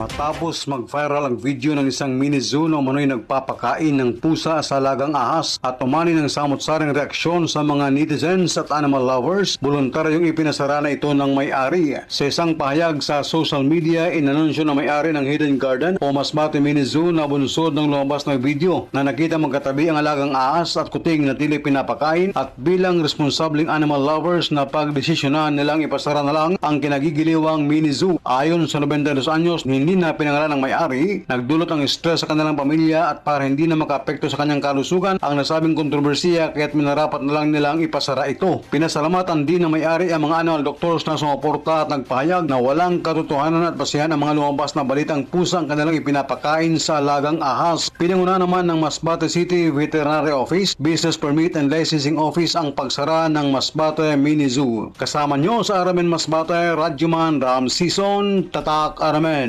Matapos mag-viral ang video ng isang mini zoo na umano'y nagpapakain ng pusa sa lagang ahas at umani ng samot-saring reaksyon sa mga netizens at animal lovers, voluntaryong ipinasara na ito ng may-ari. Sa isang pahayag sa social media, inanunsyo ng may-ari ng Hidden Garden o Masbate Mini Zoo na bunsod ng lumabas na video na nakita magkatabi ang alagang ahas at kuting na tili pinapakain at bilang responsabling animal lovers na pagdesisyonan nilang ipasara na lang ang kinagigiliwang mini zoo. Ayon sa 92 anyos, hindi na pinangalan ng may-ari, nagdulot ang stress sa kanilang pamilya at para hindi na makaapekto sa kanyang kalusugan ang nasabing kontrobersiya kaya't minarapat na lang nilang ipasara ito. Pinasalamatan din ng may-ari ang mga animal doctors na sumuporta at nagpahayag na walang katotohanan at basihan ang mga lumabas na balitang pusa ang kanilang ipinapakain sa lagang ahas. Pinanguna naman ng Masbate City Veterinary Office, Business Permit and Licensing Office ang pagsara ng Masbate Mini Zoo. Kasama nyo sa Aramen Masbate, Radyoman Ram Season, Tatak Aramen.